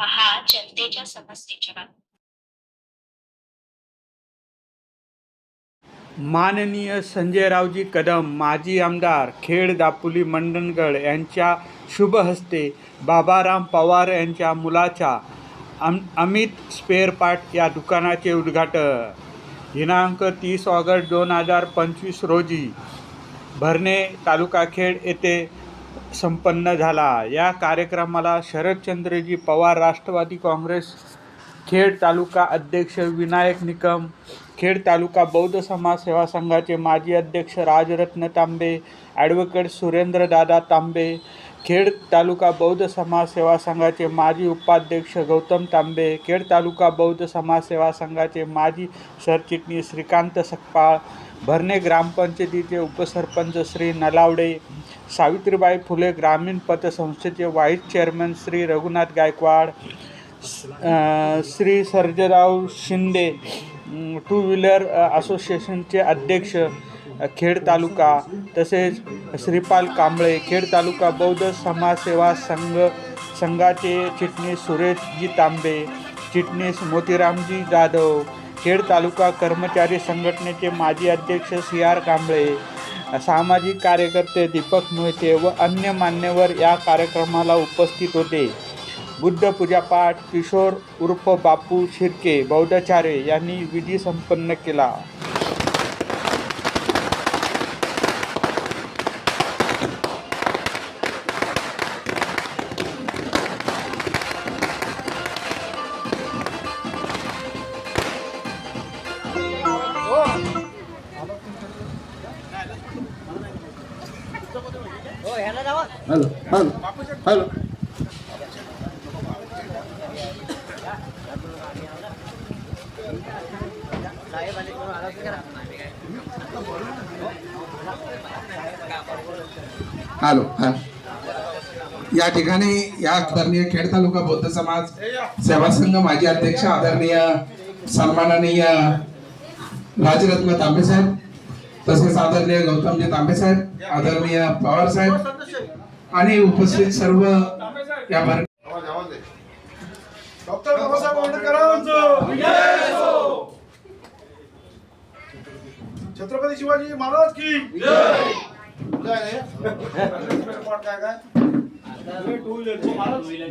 पहा जनतेच्या समस्येच्या बाबतीत. माननीय संजयरावजी कदम माजी आमदार खेड दापोली मंडणगड यांच्या शुभ हस्ते बाबाराम पवार यांच्या मुलाच्या अम अमित स्पेअर पार्ट या दुकानाचे उद्घाटन. दिनांक तीस ऑगस्ट दोन हजार पंचवीस रोजी भरणे तालुका खेड येथे संपन्न झाला. या कार्यक्रमाला शरदचंद्रजी पवार राष्ट्रवादी काँग्रेस खेड तालुका अध्यक्ष विनायक निकम खेड तालुका बौद्ध समाज सेवा संघाचे माजी अध्यक्ष राजरत्न तांबे ॲडव्होकेट सुरेंद्रदादा तांबे खेड तालुका बौद्ध समाज सेवा संघाचे माजी उपाध्यक्ष गौतम तांबे खेड तालुका बौद्ध समाज सेवा संघाचे माजी सरचिटणीस श्रीकांत सकपाळ भरणे ग्रामपंचायतीचे उपसरपंच श्री नलावडे सावित्रीबाई फुले ग्रामीण पतसंस्थेचे vice chairman Shri Raghunath Gaikwad Shri Sarjerao Shinde two wheeler असोसिएशनचे अध्यक्ष खेड तालुका तसेच श्रीपाल कांबळे खेड तालुका बौद्ध समाजसेवा संघ संघाचे चिटणीस सुरेशजी तांबे चिटणीस मोतीरामजी जाधव खेड तालुका कर्मचारी संघटनेचे माजी अध्यक्ष सी आर कांबळे सामाजिक कार्यकर्ते दीपक मोहिते व अन्य मान्यवर या कार्यक्रमाला उपस्थित होते. बुद्ध पूजापाठ किशोर उर्फ बापू शिर्के बौद्धाचार्य यांनी विधी संपन्न केला. Hello hello hello. हॅलो हा आदरणीय खेड तालुका बौद्ध समाज सेवा संघ, माजी अध्यक्ष, आदरणीय, सन्माननीय राजरत्न तांबे साहेब, तसेच आदरणीय गौतमजी तांबे साहेब, आदरणीय पवार साहेब आणि उपस्थित सर्व या भर डॉक्टर बाबासाहेब आंबेडकरांचं छत्रपती शिवाजी महाराज की काय काय टू व्हीलर टू व्हीलर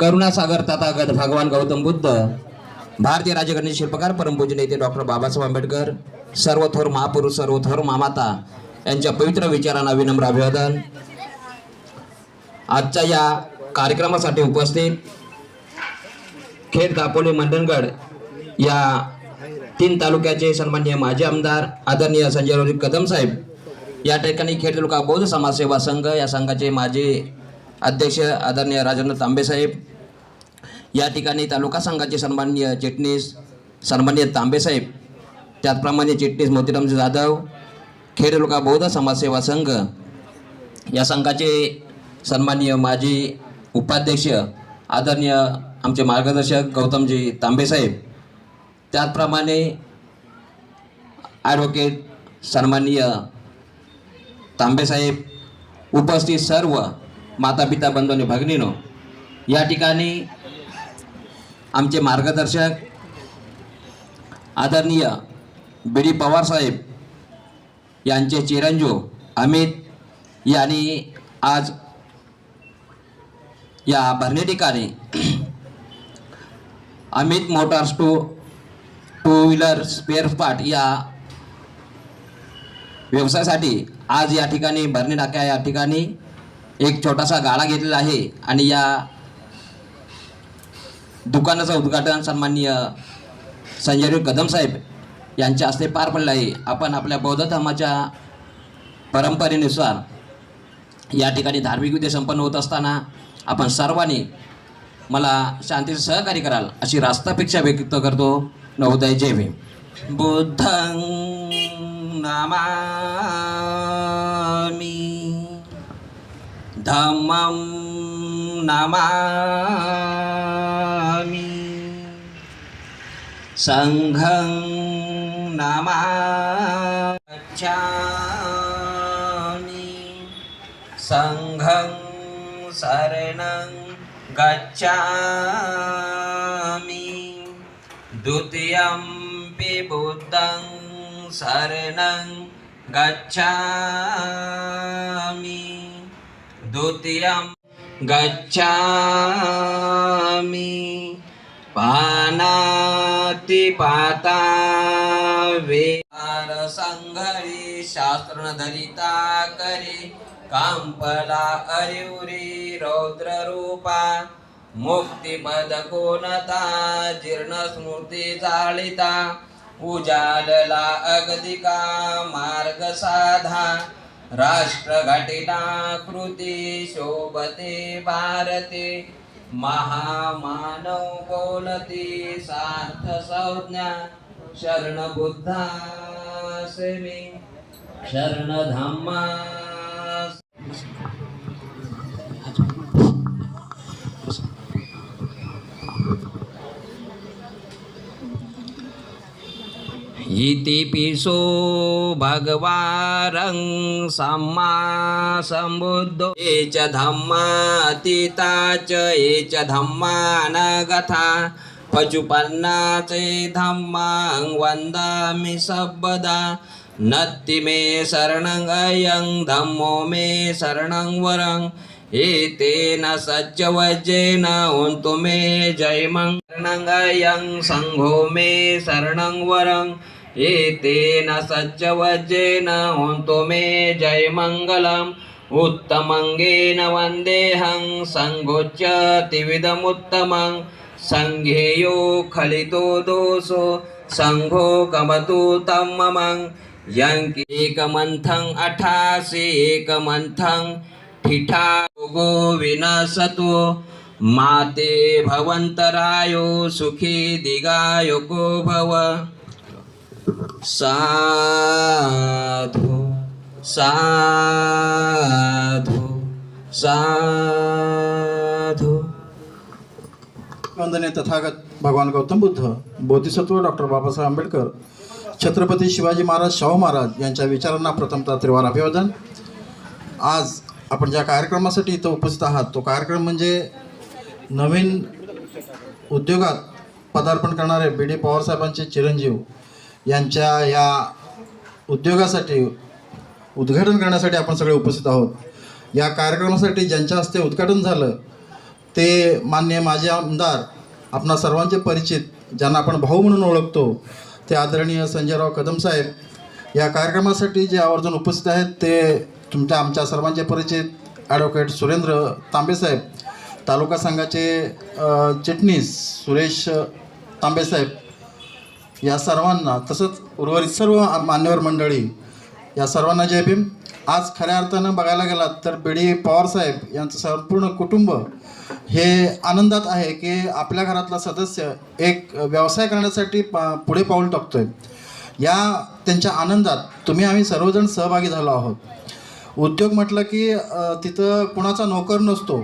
करुणासागर तथागत भगवान गौतम बुद्ध भारतीय राज्यघटनेचे शिल्पकार परमपूज्य नेते डॉक्टर बाबासाहेब आंबेडकर सर्व थोर महापुरुष सर्व थोर मामाता यांच्या पवित्र विचारांना विनम्र अभिवादन. आजच्या या कार्यक्रमासाठी उपस्थित खेड दापोली मंडणगड या तीन तालुक्याचे सन्माननीय माजी आमदार आदरणीय संजय कदम साहेब या ठिकाणी खेड तालुका बौद्ध समाजसेवा संघ या संघाचे माजी अध्यक्ष आदरणीय राजेंद्र तांबे साहेब या ठिकाणी तालुका संघाचे सन्माननीय चिटणीस सन्मान्य तांबेसाहेब त्याचप्रमाणे चिटणीस मोतीरामजी जाधव खेड तालुका बौद्ध समाजसेवा संघ या संघाचे सन्मान्य माजी उपाध्यक्ष आदरणीय आमचे मार्गदर्शक गौतमजी तांबेसाहेब त्याचप्रमाणे ॲडव्होकेट सन्माननीय तांबेसाहेब उपस्थित सर्व माता पिता बंधू आणि भगिनीनो या ठिकाणी आमचे मार्गदर्शक आदरणीय बी डी पवारसाहेब यांचे चिरंजीव अमित यांनी आज या भरणे ठिकाणी Amit motors two two wheeler spare part या व्यवसायासाठी आज या ठिकाणी भरणी टाक्या या ठिकाणी एक छोटासा गाळा घेतलेला आहे आणि या दुकानाचं उद्घाटन सन्माननीय संजय कदम साहेब यांच्या हस्ते पार पडलं आहे. आपण आपल्या बौद्ध धर्माच्या परंपरेनुसार या ठिकाणी धार्मिक विधी संपन्न होत असताना आपण सर्वांनी मला शांतीचे सहकार्य कराल अशी रास्तापेक्षा व्यक्त करतो. नवोदय जय भीम. बुद्ध नमामी. धम्मं नमामि. सङ्घं नमामि। सङ्घं शरणं गच्छामि। द्वितीयं पि बुद्धं शरणं गच्छामि। द्वितीयं गच्छामि। पानातिपाता वेर संघरी शास्त्र धरिता करी कांपला अरिवरी रौद्र रूपा मुक्तिपद कोणता जीर्ण स्मृती चालिता उजालला अगदिका मार्ग साधा। राष्ट्रघटिना कृती शोभते भारते। महामानव कोणती सार्थ संज्ञा शरण बुद्धा बुद्धासेमी शरण धम्मा इति पिसो भगवारं सम्मा सम्बुद्धो। ये च धम्मातीता च ये च धम्मानगथा। पचुपन्ना च धम्मां वन्दामि सर्वदा नत्ति मे शरणं अयं धम्मो मे शरणं वरं। एतेन सच्चवज्जेन ओन्तु मे जयमं। शरणं अयं सङ्घो मे शरणं वरं। एतेन सच्चवज्जेन ओन्तु मे जयमङ्गलम् उत्तमङ्गेन वन्देऽहं सङ्घोच्च त्रिविधमुत्तमं सङ्घेयो खलितो दोषो सङ्घो गमतु तं ममं। यङ् अठासि एकमन्थं ठिठा गो विनसतो माते भवन्तरायो सुखी दिगायुको भव। साधु साधु साधु। वंदने तथागत भगवान गौतम बुद्ध बोधिसत्व डॉक्टर बाबासाहेब आंबेडकर छत्रपती शिवाजी महाराज शाहू महाराज यांच्या विचारांना प्रथमतः त्रिवार अभिवादन. आज आपण ज्या कार्यक्रमासाठी इथं उपस्थित आहात तो कार्यक्रम म्हणजे नवीन उद्योगात पदार्पण करणारे बी डी पवारसाहेबांचे चिरंजीव यांच्या या उद्योगासाठी उद्घाटन करण्यासाठी आपण सगळे उपस्थित आहोत. या कार्यक्रमासाठी ज्यांच्या हस्ते उद्घाटन झालं ते मान्य माझे आमदार आपणा सर्वांचे परिचित ज्यांना आपण भाऊ म्हणून ओळखतो ते आदरणीय संजयराव कदम साहेब. या कार्यक्रमासाठी जे आवर्जून उपस्थित आहेत ते तुमच्या आमच्या सर्वांचे परिचित ॲडव्होकेट सुरेंद्र तांबेसाहेब तालुका संघाचे चिटणीस सुरेश तांबेसाहेब या सर्वांना तसंच उर्वरित सर्व मान्यवर मंडळी या सर्वांना जय भीम. आज खऱ्या अर्थानं बघायला गेलात तर बी डी पवारसाहेब यांचं संपूर्ण कुटुंब हे आनंदात आहे की आपल्या घरातला सदस्य एक व्यवसाय करण्यासाठी पा पुढे पाऊल टाकतोय. या त्यांच्या आनंदात तुम्ही आम्ही सर्वजण सहभागी झालो आहोत. उद्योग म्हटलं की तिथं कुणाचा नोकर नसतो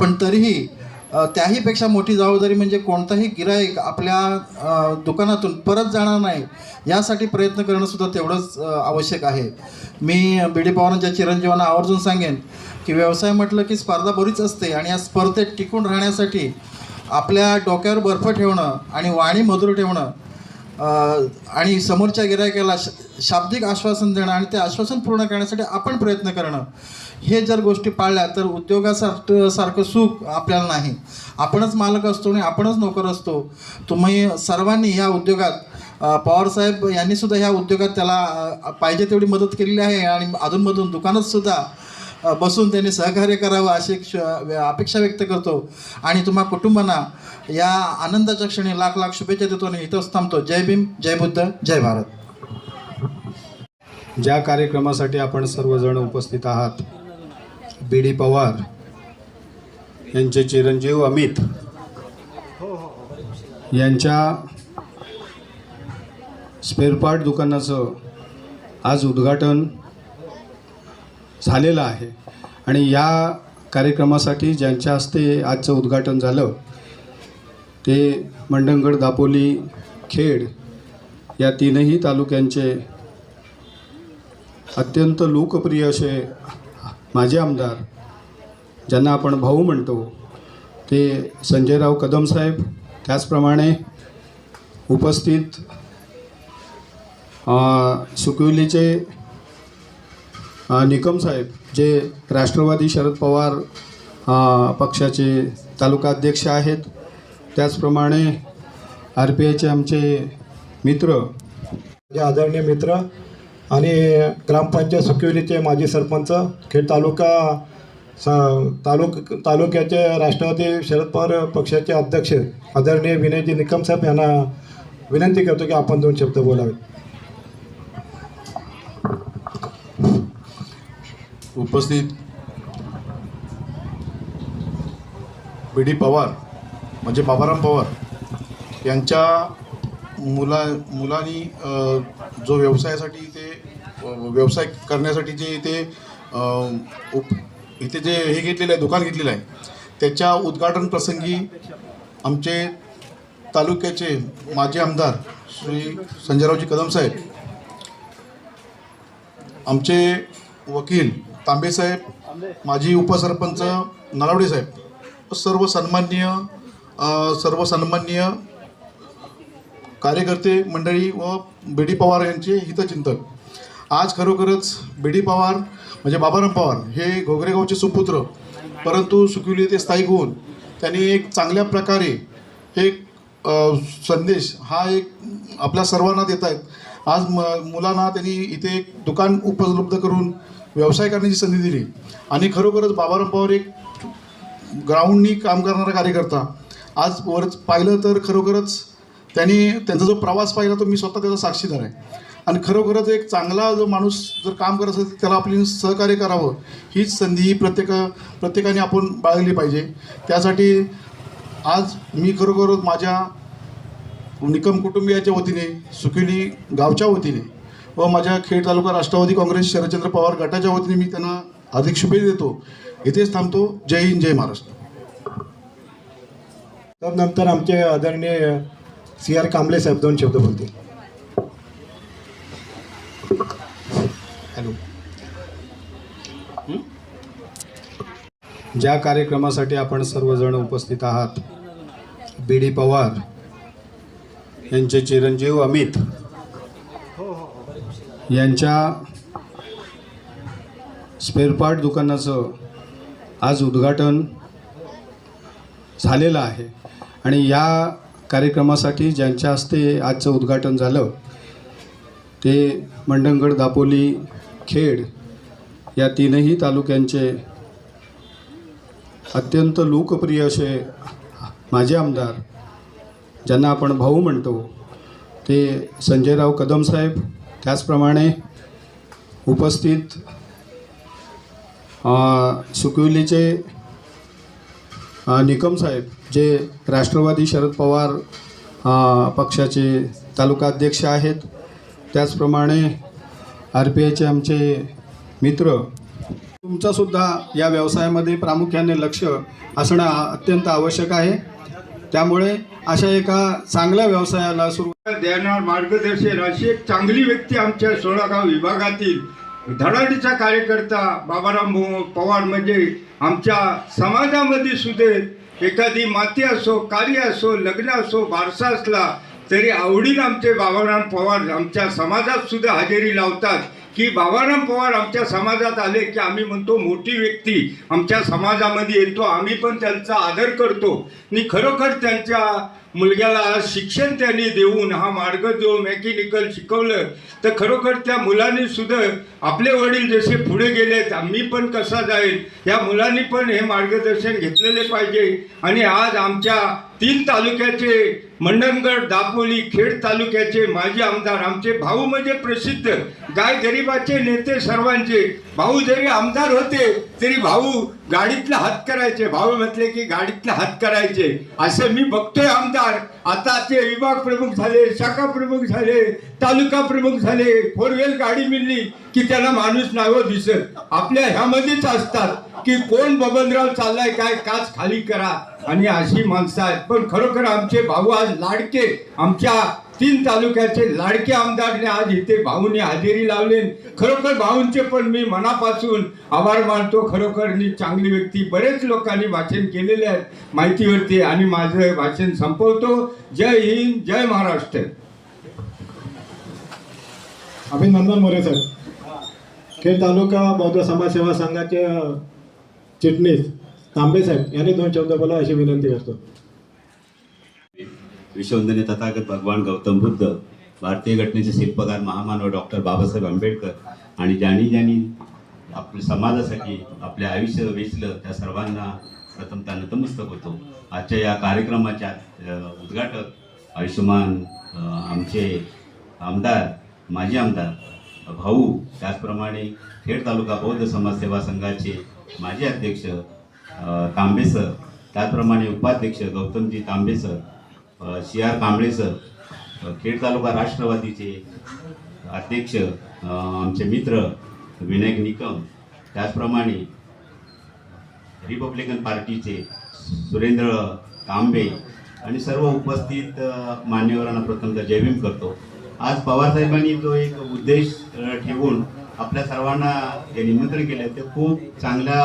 पण तरीही त्याहीपेक्षा मोठी जबाबदारी म्हणजे कोणताही गिराईक आपल्या दुकानातून परत जाणार नाही यासाठी प्रयत्न करणंसुद्धा तेवढंच आवश्यक आहे. मी बी डी पवारांच्या चिरंजीवांना आवर्जून सांगेन की व्यवसाय म्हटलं की स्पर्धा बरीच असते आणि या स्पर्धेत टिकून राहण्यासाठी आपल्या डोक्यावर बर्फ ठेवणं आणि वाणी मधुर ठेवणं आणि समोरच्या गिरायकाला श शाब्दिक आश्वासन देणं आणि ते आश्वासन पूर्ण करण्यासाठी आपण प्रयत्न करणं हे जर गोष्टी पाळल्या तर उद्योगासारखं सारखं सुख आपल्याला नाही. आपणच मालक असतो आणि आपणच नोकर असतो. तुम्ही सर्वांनी ह्या उद्योगात पवारसाहेब यांनीसुद्धा ह्या उद्योगात त्याला पाहिजे तेवढी मदत केलेली आहे आणि अधूनमधून दुकानातसुद्धा बसून त्यांनी सहकार्य करावं अशी अपेक्षा व्यक्त करतो. आणि तुम्हा कुटुंबांना या आनंदाच्या क्षणी लाख लाख शुभेच्छा देतो आणि इथंच थांबतो. जय भीम जय बुद्ध जय भारत. ज्या कार्यक्रमासाठी आपण सर्वजण उपस्थित आहात बी डी पवार यांचे चिरंजीव अमित यांच्या स्पेअरपार्ट दुकानाचं आज उद्घाटन झालेलं आहे. आणि या कार्यक्रमासाठी ज्यांच्या हस्ते आजचं उद्घाटन झालं ते मंडणगड दापोली खेड या तीनही तालुक्यांचे अत्यंत लोकप्रिय असे माजी आमदार ज्यांना आपण भाऊ म्हणतो ते संजयराव कदम साहेब त्याचप्रमाणे उपस्थित सुकविलीचे निकम साहेब जे राष्ट्रवादी शरद पवार पक्षाचे तालुका अध्यक्ष आहेत. त्याचप्रमाणे आर पी आयचे आमचे मित्र माझे आदरणीय मित्र आणि ग्रामपंचायत सुकिवलीचे माजी सरपंच खेड तालुका स तालुक तालुक्याचे राष्ट्रवादी शरद पवार पक्षाचे अध्यक्ष आदरणीय विनयजी निकम साहेब यांना विनंती करतो की आपण दोन शब्द बोलावे उपस्थित बी डी पवार म्हणजे बाबाराम पवार यांच्या मुला मुलांनी जो व्यवसायासाठी ते व्यवसाय करण्यासाठी जे इथे उप इथे जे हे घेतलेलं आहे दुकान घेतलेलं आहे त्याच्या उद्घाटन प्रसंगी आमचे तालुक्याचे माजी आमदार श्री संजयरावजी कदम साहेब आमचे वकील तांबेसाहेब माजी उपसरपंच नलावडे साहेब सर्व सन्माननीय सर्व सन्माननीय कार्यकर्ते मंडळी व बी डी पवार यांचे हितचिंतक आज खरोखरच बी डी पवार म्हणजे बाबाराम पवार हे घोगरेगावचे सुपुत्र परंतु सुकिवली ते स्थायिक होऊन त्यांनी एक चांगल्या प्रकारे एक संदेश हा एक आपल्या सर्वांना देत आहेत आज म मुलांना त्यांनी इथे एक दुकान उपलब्ध करून व्यवसाय करण्याची संधी दिली. आणि खरोखरच बाबाराम पवार एक ग्राउंडनी काम करणारा कार्यकर्ता. आज वर पाहिलं तर खरोखरच त्यांनी त्यांचा जो प्रवास पाहिला तो मी स्वतः त्याचा साक्षीदार आहे. आणि खरोखरच एक चांगला जो माणूस जर काम करत असेल तर त्याला आपली सहकार्य करावं हीच संधी ही प्रत्येक प्रत्येकाने आपण बाळगली पाहिजे. त्यासाठी आज मी खरोखरच माझ्या निकम कुटुंबियाच्या वतीने सुकिली गावच्या वतीने व माझ्या खेड तालुका राष्ट्रवादी काँग्रेस शरदचंद्र पवार गटाच्या वतीने मी त्यांना अधिक शुभेच्छा देतो. इथेच थांबतो. जय हिंद जय महाराष्ट्र. तर नंतर आमचे आदरणीय सी आर कांबळे साहेब दोन शब्द बोलतील. हॅलो. ज्या कार्यक्रमासाठी आपण सर्वजण उपस्थित आहात बी डी पवार यांचे चिरंजीव अमित यांच्या स्पेअरपार्ट दुकानाचं आज उद्घाटन झालेलं आहे. आणि या कार्यक्रमासाठी ज्यांच्या हस्ते आजचं उद्घाटन झालं ते मंडणगड दापोली खेड या तीनही तालुक्यांचे अत्यंत लोकप्रिय असे माजी आमदार ज्यांना आपण भाऊ म्हणतो ते संजयराव कदम साहेब. त्याचप्रमाणे उपस्थित सुकविलीचे निकम साहेब जे राष्ट्रवादी शरद पवार पक्षाचे तालुका अध्यक्ष आहेत त्याचप्रमाणे आर पी आयचे आमचे मित्र तुमचंसुद्धा या व्यवसायामध्ये प्रामुख्याने लक्ष असणं अत्यंत आवश्यक आहे. त्यामुळे अशा एका चांगल्या व्यवसायाला सुरू देणार मार्गदर्शन अशी एक चांगली व्यक्ती आमच्या सोळागाव विभागातील धडाडीचा कार्यकर्ता बाबाराम पवार म्हणजे आमच्या समाजामध्ये सुद्धा एखादी माती असो कार्य असो लग्न असो बारसा असला तरी आवडीनं आमचे बाबाराम पवार आमच्या समाजात सुद्धा हजेरी लावतात की बाबाराम पवार आमच्या समाजात आले की आम्ही म्हणतो मोठी व्यक्ती आमच्या समाजामध्ये येतो. आम्ही पण त्यांचा आदर करतो. आणि खरोखर त्यांच्या मुलग्याला आज शिक्षण त्यांनी देऊन हा मार्ग जो मेकॅनिकल शिकवलं तर खरोखर त्या मुलांनी सुद्धा आपले वडील जसे पुढे गेलेत आम्ही पण कसा जाईल या मुलांनी पण हे मार्गदर्शन घेतलेले पाहिजे. आणि आज आमच्या तीन तालुक्याचे मंडणगड दापोली खेड तालुक्याचे माजी आमदार आमचे भाऊ म्हणजे प्रसिद्ध गाय गरिबाचे नेते सर्वांचे भाऊ जरी आमदार होते तरी भाऊ गाडीतला हात करायचे. भाऊ म्हटले की गाडीतला हात करायचे. असं मी बघतोय आमदार. आता ते विभाग प्रमुख झाले शाखा प्रमुख झाले तालुका प्रमुख झाले फोर व्हील गाडी मिळली की त्याला माणूस नावं दिसत. आपल्या ह्यामध्येच असतात की कोण बबनराव चाललाय काय काच खाली करा. आणि अशी माणसं आहेत. पण खरोखर आमचे भाऊ आज लाडके. आमच्या तीन तालुक्याचे लाडके आमदारने आज इथे भाऊने हजेरी लावले. खरोखर भाऊंचे पण मी मनापासून आभार मानतो. खरोखर मी चांगली व्यक्ती बरेच लोकांनी भाषण केलेले आहेत. माहितीवरती आणि माझं भाषण संपवतो. जय हिंद जय महाराष्ट्र. अभिनंदन मोरे साहेब खेड तालुका बौद्ध समाज सेवा संघाचे चिटणीस तांबे साहेब यांनी दोन शब्द बोला अशी विनंती करतो. विश्ववंदनीय तथागत भगवान गौतम बुद्ध भारतीय घटनेचे शिल्पकार महामानव डॉक्टर बाबासाहेब आंबेडकर आणि ज्यांनी ज्यांनी आपल्या समाजासाठी आपले आयुष्य वेचलं त्या सर्वांना प्रथमतः नतमस्तक होतो. आजच्या या कार्यक्रमाच्या उद्घाटक आयुष्यमान आमचे आमदार माजी आमदार भाऊ त्याचप्रमाणे खेड तालुका बौद्ध समाज सेवा संघाचे माजी अध्यक्ष तांबे सर त्याचप्रमाणे उपाध्यक्ष Gautamji Tambe sir C R Kamble sir Khed taluka राष्ट्रवादीचे अध्यक्ष आमचे मित्र विनायक निकम त्याचप्रमाणे रिपब्लिकन पार्टीचे सुरेंद्र तांबे आणि सर्व उपस्थित मान्यवरांना प्रथमतः जयभीम करतो. आज पवारसाहेबांनी जो एक उद्देश ठेवून आपल्या सर्वांना जे निमंत्रण केलं ते खूप चांगल्या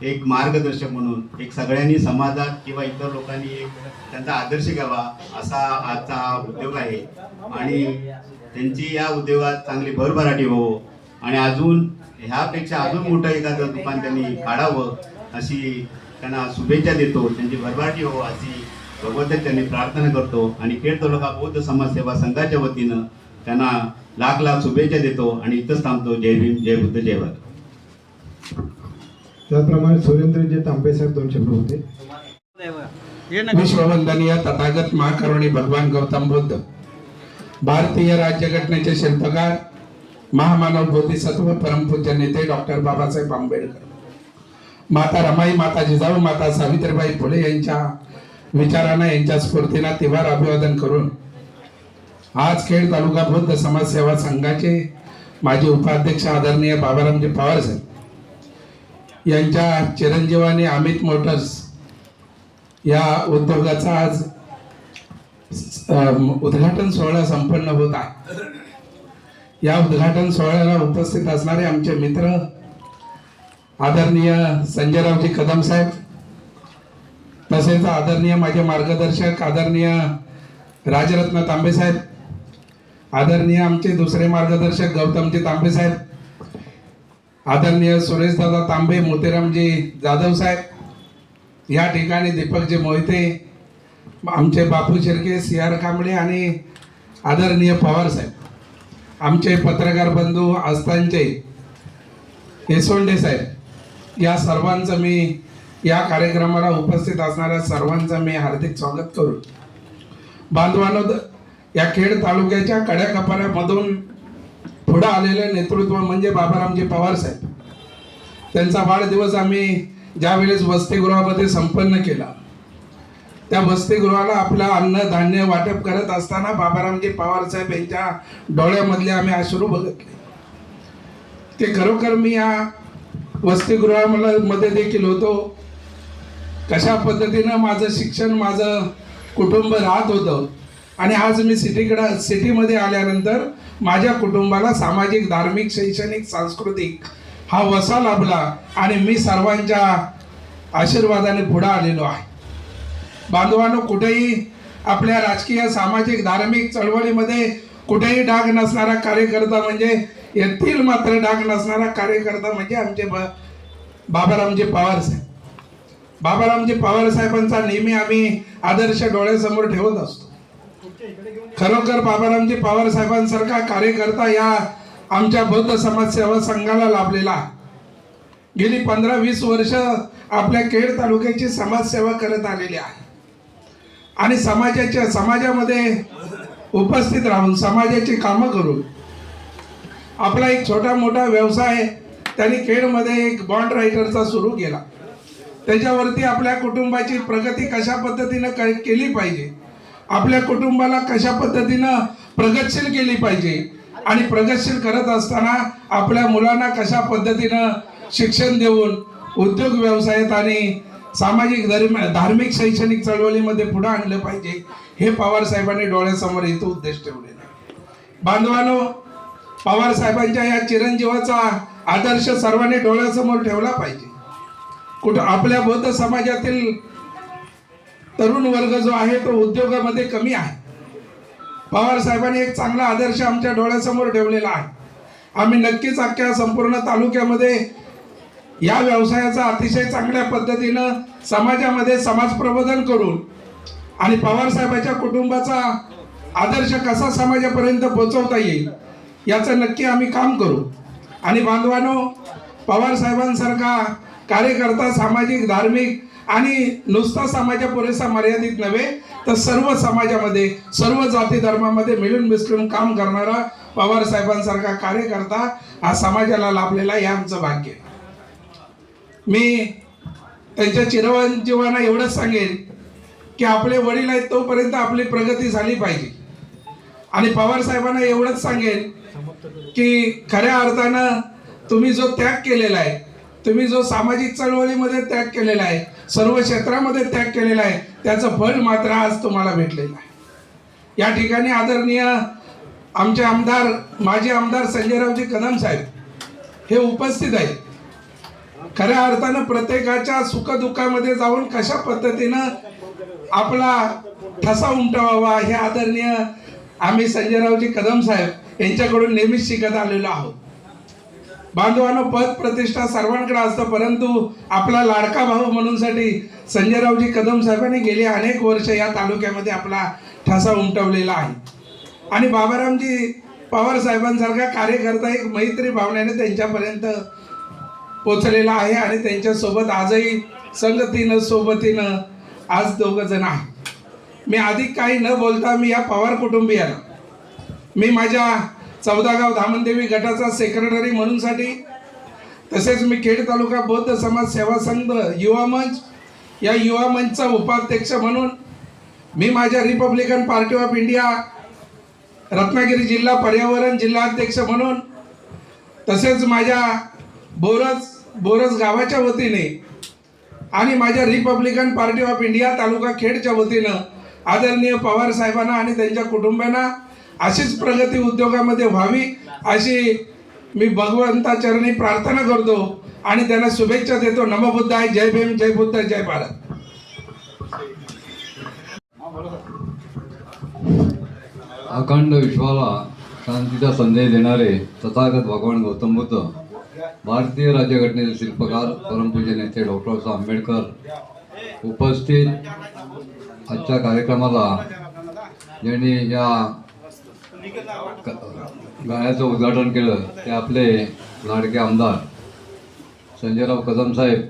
एक मार्गदर्शक म्हणून एक सगळ्यांनी समाजात किंवा इतर लोकांनी एक त्यांचा आदर्श घ्यावा असा आजचा हा उद्योग आहे. आणि त्यांची या उद्योगात चांगली भरभराटी हो आणि अजून ह्यापेक्षा अजून मोठं एखादं दुकान त्यांनी काढावं अशी त्यांना शुभेच्छा देतो. त्यांची भरभराटी हो अशी भगवंत त्यांनी प्रार्थना करतो. आणि खेड तालुका बौद्ध समाजसेवा संघाच्या वतीनं त्यांना लाख लाख शुभेच्छा देतो आणि इथंच थांबतो. जय भीम जय बुद्ध जय भारत. त्याचप्रमाणे सुरेंद्रजी तांबे साहेब दोन शब्द होते. विश्ववंदनीय तथागत महाकरुणी भगवान गौतम बुद्ध भारतीय राज्यघटनेचे शिल्पकार महामानव बोधिसत्व परमपूज्य नेते डॉक्टर बाबासाहेब आंबेडकर. माता रमाई माता जिजाऊ माता सावित्रीबाई फुले यांच्या विचारांना यांच्या स्फूर्तीला तिवार अभिवादन करून आज खेड तालुका बौद्ध समाजसेवा संघाचे माजी उपाध्यक्ष आदरणीय बाबारामजी पवार साहेब यांच्या चिरंजीवानी अमित मोटर्स या उद्योगाचा आज उद्घाटन सोहळा संपन्न होत. आहे या उद्घाटन सोहळ्याला उपस्थित असणारे आमचे मित्र आदरणीय संजयरावजी कदम साहेब तसेच आदरणीय माझे मार्गदर्शक आदरणीय राजरत्न तांबे साहेब आदरणीय आमचे दुसरे मार्गदर्शक गौतमजी तांबे साहेब आदरणीय सुरेशदादा तांबे मोतीरामजी जाधव साहेब या ठिकाणी दीपकजी मोहिते आमचे बापू शिर्के सी आर कांबळे आणि आदरणीय पवार साहेब. आमचे पत्रकार बंधू आस्थांचे येसोंडे साहेब या सर्वांचं मी या कार्यक्रमाला उपस्थित असणाऱ्या सर्वांचं मी हार्दिक स्वागत करू बांधवानो या खेड तालुक्याच्या कड्याकपाऱ्यामधून पुढं आलेलं नेतृत्व म्हणजे बाबारामजी पवार साहेब. त्यांचा वाढदिवस आम्ही ज्यावेळेस वसतिगृहामध्ये संपन्न केला त्या वसतिगृहाला आपलं अन्न धान्य वाटप करत असताना बाबारामजी पवार साहेब यांच्या डोळ्यामधले आम्ही अश्रू बघितले. ते खरोखर मी या वसतिगृहामध्ये मध्ये देखील होतो. कशा पद्धतीनं माझं शिक्षण माझं कुटुंब राहत होतं आणि आज मी सिटीकडं सिटीमध्ये आल्यानंतर माझ्या कुटुंबाला सामाजिक धार्मिक शैक्षणिक सांस्कृतिक हा वसा लाभला आणि मी सर्वांच्या आशीर्वादाने पुढे आलेलो आहे. बांधवांनो कुठेही आपल्या राजकीय सामाजिक धार्मिक चळवळीमध्ये कुठेही डाग नसणारा कार्यकर्ता म्हणजे येथील मात्र डाग नसणारा कार्यकर्ता म्हणजे आमचे ब बाबारामजी पवार साहेब. बाबारामजी पवार साहेबांचा नेहमी आम्ही आदर्श डोळ्यासमोर ठेवत असतो. खरोखर बाबारामजी पवार साहेबांसारखा कार्यकर्ता या आमच्या बौद्ध समाजसेवा संघाला लाभलेला. गेली पंधरा वीस वर्ष आपल्या खेड तालुक्याची समाजसेवा करत आलेली आहे. आणि समाजाच्या समाजामध्ये उपस्थित राहून समाजाची कामं करून आपला एक छोटा मोठा व्यवसाय त्यांनी खेडमध्ये एक बॉन्ड रायटरचा सुरू केला. त्याच्यावरती आपल्या कुटुंबाची प्रगती कशा पद्धतीनं क- केली पाहिजे? आपल्या कुटुंबाला कशा पद्धतीनं प्रगतशील केली पाहिजे? आणि प्रगतशील करत असताना आपल्या मुलांना कशा पद्धतीनं शिक्षण देऊन उद्योग व्यवसायात आणि सामाजिक धर्म धार्मिक शैक्षणिक चळवळीमध्ये पुढे आणलं पाहिजे हे पवार साहेबांनी डोळ्यासमोर येतो उद्देश ठेवलेला बांधवानो पवार साहेबांच्या या चिरंजीवाचा आदर्श सर्वांनी डोळ्यासमोर ठेवला पाहिजे. कुठं आपल्या बौद्ध समाजातील तरुण वर्ग जो आहे तो उद्योगामध्ये कमी आहे. पवार साहेबांनी एक चांगला आदर्श आमच्या डोळ्यासमोर ठेवलेला आहे. आम्ही नक्कीच अख्ख्या संपूर्ण तालुक्यामध्ये या व्यवसायाचा अतिशय चांगल्या पद्धतीनं समाजामध्ये समाज प्रबोधन करून आणि पवार साहेबाच्या कुटुंबाचा आदर्श कसा समाजापर्यंत पोचवता येईल याचं नक्की आम्ही काम करू. आणि बांधवानो पवार साहेबांसारखा कार्यकर्ता सामाजिक धार्मिक आणि नुसता समाजा पुरेसा मर्यादित नव्हे तर सर्व समाजामध्ये सर्व जाती धर्मामध्ये मिळून मिसळून काम करणारा पवार साहेबांसारखा कार्यकर्ता हा समाजाला लाभलेला हे आमचं भाग्य मी त्यांच्या चिरवंजीवांना एवढंच सांगेन की आपले वडील आहेत तोपर्यंत आपली प्रगती झाली पाहिजे. आणि पवार साहेबांना एवढंच सांगेन की खऱ्या अर्थानं तुम्ही जो त्याग केलेला आहे तुम्ही जो सामाजिक चळवळीमध्ये त्याग केलेला आहे सर्व क्षेत्रामध्ये त्याग केलेला आहे. त्याचं फळ मात्र आज तुम्हाला भेटलेलं आहे. या ठिकाणी आदरणीय आमचे आमदार माजी आमदार संजयरावजी कदम साहेब हे उपस्थित आहेत. खऱ्या अर्थानं प्रत्येकाच्या सुखदुःखामध्ये जाऊन कशा पद्धतीनं आपला ठसा उमटवावा हे आदरणीय आम्ही संजयरावजी कदम साहेब यांच्याकडून नेहमीच शिकत आलेलो आहोत. बांधवानं पद प्रतिष्ठा सर्वांकडे असतं परंतु आपला लाडका भाऊ म्हणूनसाठी संजयरावजी कदम साहेबांनी गेली अनेक वर्ष या तालुक्यामध्ये आपला ठसा उमटवलेला आहे. आणि बाबारामजी पवार साहेबांसारखा कार्यकर्ता एक मैत्री भावनेने त्यांच्यापर्यंत पोचलेला आहे आणि त्यांच्यासोबत आजही संगतीनं सोबतीनं आज दोघं जण आहे मी अधिक काही न बोलता मी या पवार कुटुंबियाला मी माझ्या चौदागाव धामणदेवी गटाचा सेक्रेटरी म्हणूनसाठी. तसेच मी खेड तालुका बौद्ध समाज सेवा संघ युवा मंच या युवा मंचचा उपाध्यक्ष म्हणून मी माझ्या Republican Party of India Ratnagiri जिल्हा पर्यावरण जिल्हाध्यक्ष म्हणून तसेच माझ्या बोरस बोरस गावाच्या वतीने आणि माझ्या Republican party of India taluka खेडच्या वतीनं आदरणीय पवार साहेबांना आणि त्यांच्या कुटुंबांना अशीच प्रगती उद्योगामध्ये व्हावी अशी मी भगवंताचरणी प्रार्थना करतो आणि त्यांना शुभेच्छा देतो. नमबुद्ध आहे. जय भीम जय बुद्ध जय भारत. अखंड विश्वाला शांतीचा संदेश देणारे तथागत भगवान गौतम बुद्ध भारतीय राज्यघटनेचे शिल्पकार परमपूज्य नेते डॉक्टर आंबेडकर उपस्थित आजच्या कार्यक्रमाला ज्यांनी या क- गाळ्याचं उद्घाटन केलं ते आपले लाडके आमदार संजयराव कदम साहेब.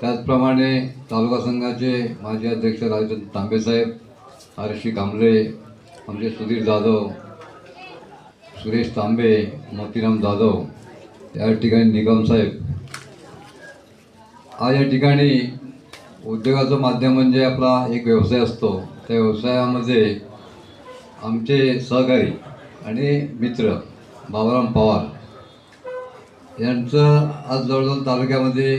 त्याचप्रमाणे तालुका संघाचे माजी अध्यक्ष राजचंद तांबे साहेब हर्षी कांबळे आमचे सुधीर जाधव सुरेश तांबे मोतीराम जाधव या ठिकाणी निगम साहेब. आज या ठिकाणी उद्योगाचं माध्यम म्हणजे आपला एक व्यवसाय असतो. त्या व्यवसायामध्ये आमचे सहकारी आणि मित्र बाबाराम पवार यांचं आज जवळजवळ तालुक्यामध्ये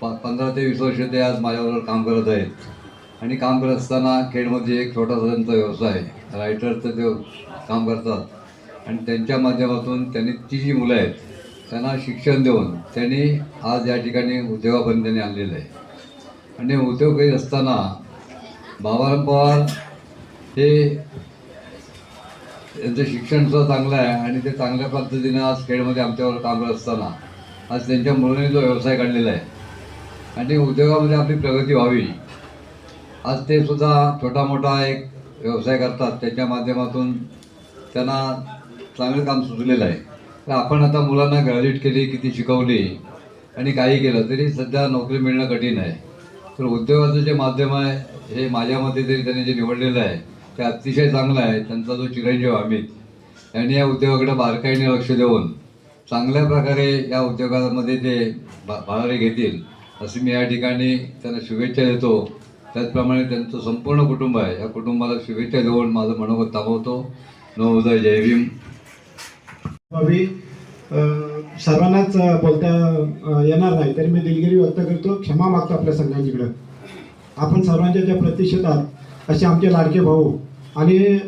प पंधरा ते वीस वर्ष ते आज माझ्याबरोबर काम करत आहेत. आणि काम करत असताना खेडमध्ये एक छोटासा त्यांचा व्यवसाय रायटरचं ते काम करतात. आणि त्यांच्या माध्यमातून त्यांनी ती जी मुलं आहेत त्यांना शिक्षण देऊन त्यांनी आज या ठिकाणी उद्योगापर्यंत त्यांनी आणलेलं आहे. आणि उद्योग करीत असताना बाबाराम पवार हे त्यांचं शिक्षणसुद्धा चांगलं आहे आणि ते चांगल्या पद्धतीनं आज खेडमध्ये आमच्यावर काम करत असताना आज त्यांच्या मुलांनी जो व्यवसाय काढलेला आहे आणि उद्योगामध्ये आपली प्रगती व्हावी आज ते सुद्धा छोटा मोठा एक व्यवसाय करतात. त्याच्या माध्यमातून त्यांना चांगलं काम सुचलेलं आहे. तर आपण आता मुलांना ग्रॅज्युएट केली किती शिकवली आणि काही केलं तरी सध्या नोकरी मिळणं कठीण आहे. तर उद्योगाचं जे माध्यम आहे हे माझ्या मते तरी त्यांनी जे निवडलेलं आहे ते अतिशय चांगलं आहे. त्यांचा जो चिरंजीव अमित यांनी या उद्योगाकडे बारकाईने लक्ष देऊन चांगल्या प्रकारे या उद्योगामध्ये ते भा भागारे घेतील असं मी या ठिकाणी त्यांना शुभेच्छा देतो. त्याचप्रमाणे त्यांचं संपूर्ण कुटुंब आहे. या कुटुंबाला शुभेच्छा देऊन माझं मनोगत थांबवतो. नवोदय जय भीम. बाबी सर्वांनाच बोलता येणार नाही तरी मी दिलगिरी व्यक्त करतो. क्षमा मागतो आपल्या सगळ्यांच्याकडं आपण सर्वांच्या ज्या प्रतिष्ठेत आहात असे आमचे लाडके भाऊ आणि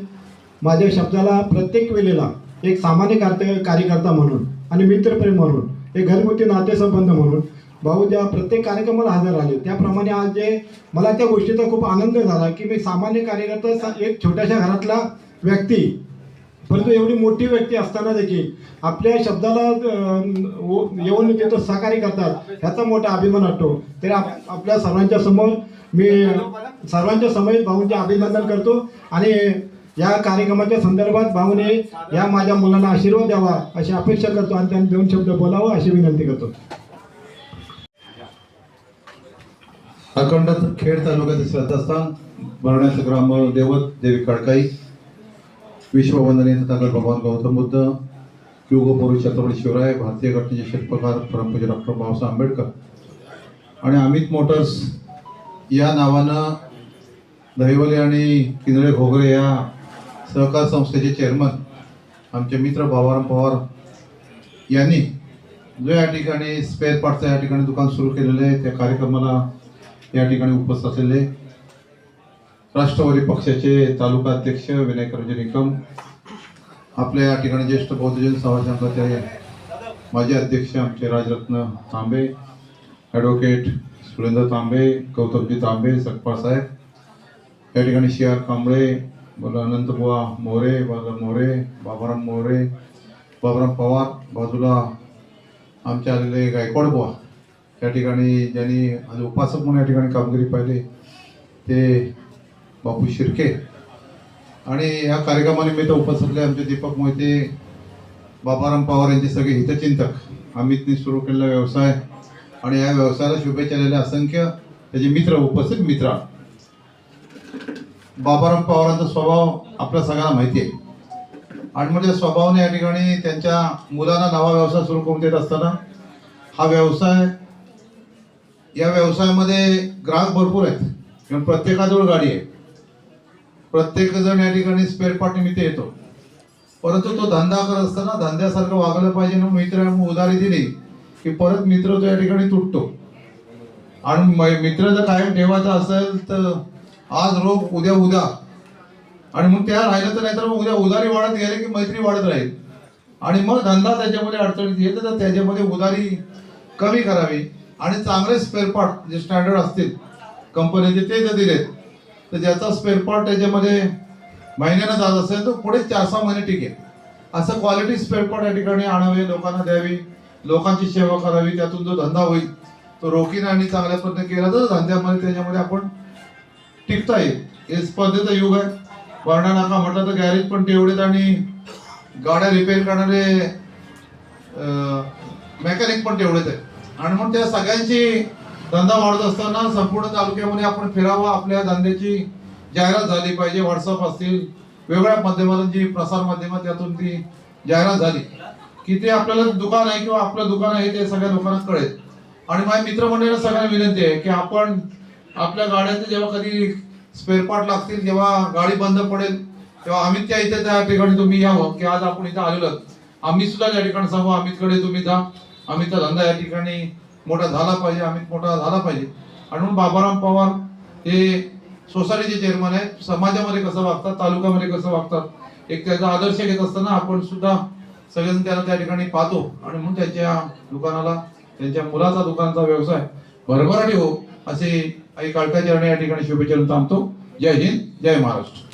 माझ्या शब्दाला प्रत्येक वेळेला एक सामान्य कार्य कार्यकर्ता म्हणून आणि मित्रप्रेम म्हणून एक घरगुती नातेसंबंध म्हणून भाऊ ज्या प्रत्येक कार्यक्रमाला हजर राहिले त्याप्रमाणे आज जे मला त्या गोष्टीचा खूप आनंद झाला की मी सामान्य कार्यकर्ता सा- एक छोट्याशा घरातला व्यक्ती परंतु एवढी मोठी व्यक्ती असताना देखील आपल्या शब्दाला अं, येऊन तिथं सहकार्य करतात ह्याचा मोठा अभिमान वाटतो. तर आप- आपल्या सर्वांच्या समोर मी सर्वांच्या समोर भाऊंचे अभिनंदन करतो आणि या कार्यक्रमाच्या संदर्भात भाऊने या माझ्या मुलांना आशीर्वाद द्यावा अशी अपेक्षा करतो आणि त्यांनी दोन शब्द बोलावं अशी विनंती करतो. अखंड खेड तालुक्याचे श्रद्धास्थान भरण्याचं ग्राम देवत देवी खडकाई विश्ववंदनीय तथागत भगवान गौतम बुद्ध युगपुरुष छत्रपती शिवराय भारतीय घटनेचे शिल्पकार परमपूज्य डॉक्टर बाबासाहेब आंबेडकर आणि अमित मोटर्स या नावानं दहिवले आणि किंदळे घोगरे या सहकार संस्थेचे चेअरमन आमचे मित्र बाबाराम पवार यांनी जो या ठिकाणी स्पेअर पार्टचं या ठिकाणी दुकान सुरू केलेलं आहे त्या कार्यक्रमाला या ठिकाणी उपस्थित असलेले राष्ट्रवादी पक्षाचे तालुका अध्यक्ष विनायकराजे निकम आपल्या या ठिकाणी ज्येष्ठ बौद्धजन समाज माजी अध्यक्ष आमचे राजरत्न तांबे ॲडव्होकेट सुरेंद्र तांबे गौतमजी तांबे सकपाळ साहेब या ठिकाणी शी आर कांबळे बोला अनंतबुवा मोरे बाला मोरे बाबाराम मोरे बाबाराम पवार बाजूला आमचे आलेले गायकवाड बुवा या ठिकाणी ज्यांनी आज उपासक म्हणून या ठिकाणी कामगिरी पाहिली ते बापू शिर्के. आणि या कार्यक्रमानिमित्त उपस्थितले आमचे दीपक मोहिते बाबाराम पवार यांचे सगळे हितचिंतक. अमितने सुरू केलेला व्यवसाय आणि या व्यवसायाला शुभेच्छा दिलेल्या असंख्य त्याचे मित्र उपस्थित मित्र. बाबाराम पवारांचा स्वभाव आपल्या सगळ्यांना माहिती आहे आणि म्हणजे स्वभावाने या ठिकाणी त्यांच्या मुलांना नवा व्यवसाय सुरू करून देत असताना हा व्यवसाय या व्यवसायामध्ये ग्राहक भरपूर आहेत. कारण प्रत्येकाजवळ गाडी आहे. प्रत्येक जण या ठिकाणी स्पेअर पार्ट निमित्त येतो. परंतु तो धंदा करत असताना धंद्यासारखं वागलं पाहिजे म्हणून मित्रांनी उधारी दिली की परत मित्र तो या ठिकाणी तुटतो. आणि मित्र जर कायम ठेवायचा असेल तर आज रोग उद्या उद्या आणि मग त्या राहिलं तर नाहीतर मग उद्या उधारी वाढत गेले की मैत्री वाढत राहील. आणि मग धंदा त्याच्यामध्ये अडचणीत येतं तर त्याच्यामध्ये उधारी कमी करावी. आणि चांगले स्पेअर पार्ट जे स्टँडर्ड असतील कंपनीचे ते जर दिलेत. तर ज्याचा स्पेअरपार्ट त्याच्यामध्ये महिन्यानं जात असेल तर पुढे चार सहा महिने टिकेल. असं क्वालिटी स्पेअरपार्ट या ठिकाणी आणावे लोकांना द्यावी लोकांची सेवा करावी त्यातून जो धंदा होईल तो रोखीन आणि चांगल्या पद्धतीने केला तर धंद्यामध्ये त्याच्यामध्ये आपण टिकता येईल. हे स्पर्धेचं युग आहे. वर्णा नाका म्हटलं तर गॅरेज पण तेवढेच आणि गाड्या रिपेअर करणारे मेकॅनिक पण तेवढेच आहे आणि मग त्या सगळ्यांची धंदा वाढत असताना संपूर्ण तालुक्यामध्ये आपण फिरावं आपल्या धंद्याची जाहिरात झाली पाहिजे. व्हॉट्सअप असतील वेगळ्या माध्यमातून जी प्रसार माध्यमात त्यातून ती जाहिरात झाली. की ते आपल्याला दुकान आहे किंवा आपलं दुकान आहे ते सगळ्या लोकांना कळेल. आणि माझ्या मित्रमंडळीला सगळ्यांना विनंती आहे की आपण आपल्या गाड्यांचे जेव्हा कधी स्पेअर पार्ट लागतील जेव्हा गाडी बंद पडेल तेव्हा अमितच्या इथे त्या ठिकाणी तुम्ही यावं हो, की आज आपण इथं आलेलो आम्ही सुद्धा त्या ठिकाणी सांगू अमितकडे तुम्ही जा. अमितचा धंदा या ठिकाणी मोठा झाला पाहिजे अमित मोठा झाला पाहिजे. आणि म्हणून बाबाराम पवार हे सोसायटीचे चेअरमन आहेत. समाजामध्ये कसं वागतात तालुक्यामध्ये कसं वागतात एक त्याचा आदर्श घेत असताना आपण सुद्धा सगळेजण त्याला त्या ठिकाणी पाहतो. आणि म्हणून त्यांच्या दुकानाला त्यांच्या मुलाचा दुकानाचा व्यवसाय भरभराट हो असे आई काळका या ठिकाणी शुभेच्छा थांबतो. जय हिंद जय महाराष्ट्र.